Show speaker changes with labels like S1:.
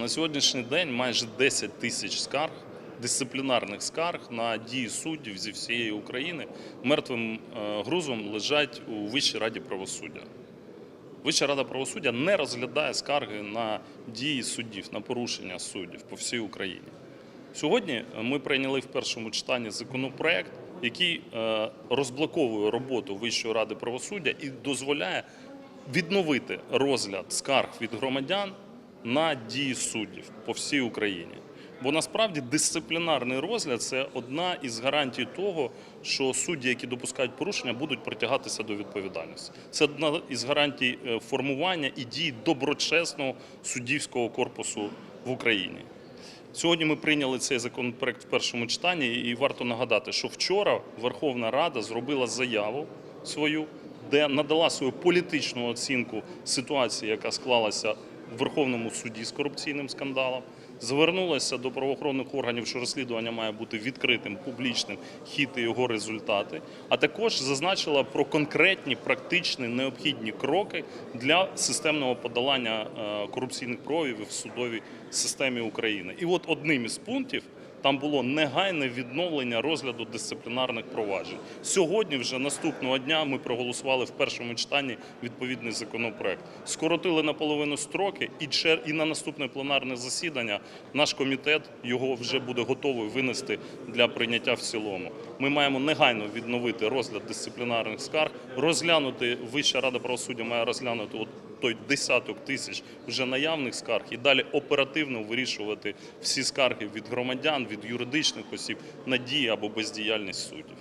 S1: На сьогоднішній день майже 10 тисяч скарг, дисциплінарних скарг на дії суддів зі всієї України мертвим е, грузом лежать у Вищій раді правосуддя. Вища рада правосуддя не розглядає скарги на дії суддів, на порушення суддів по всій Україні. Сьогодні ми прийняли в першому читанні законопроект, який е, розблоковує роботу Вищої ради правосуддя і дозволяє відновити розгляд скарг від громадян на дії суддів по всій Україні. Бо насправді дисциплінарний розгляд це одна із гарантій того, що судді, які допускають порушення, будуть притягатися до відповідальності. Це одна із гарантій е, формування і дій доброчесного суддівського корпусу в Україні. Сьогодні ми прийняли цей законопроект в першому читанні, і варто нагадати, що вчора Верховна Рада зробила заяву свою, де надала свою політичну оцінку ситуації, яка склалася в Верховному суді з корупційним скандалом. Звернулася до правоохоронних органів, що розслідування має бути відкритим, публічним, хід і його результати. А також зазначила про конкретні практичні необхідні кроки для системного подолання е, корупційних проявів в судовій системі України. І от одним із пунктів там було негайне відновлення розгляду дисциплінарних проваджень. Сьогодні, вже наступного дня, ми проголосували в першому читанні відповідний законопроект. Скоротили наполовину строки, і чер- і на наступне пленарне засідання наш комітет його вже буде готовий винести для прийняття в цілому. Ми маємо негайно відновити розгляд дисциплінарних скарг, розглянути Вища рада правосуддя має розглянути от той десяток тисяч вже наявних скарг і далі оперативно вирішувати всі скарги від громадян, від юридичних осіб на дії або бездіяльність суддів.